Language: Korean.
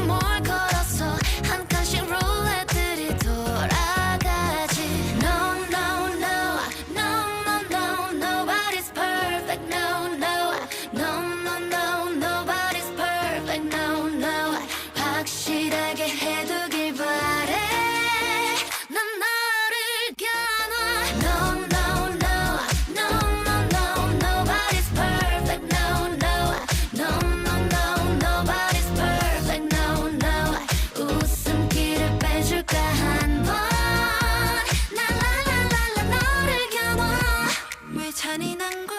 more. 잔인한 거.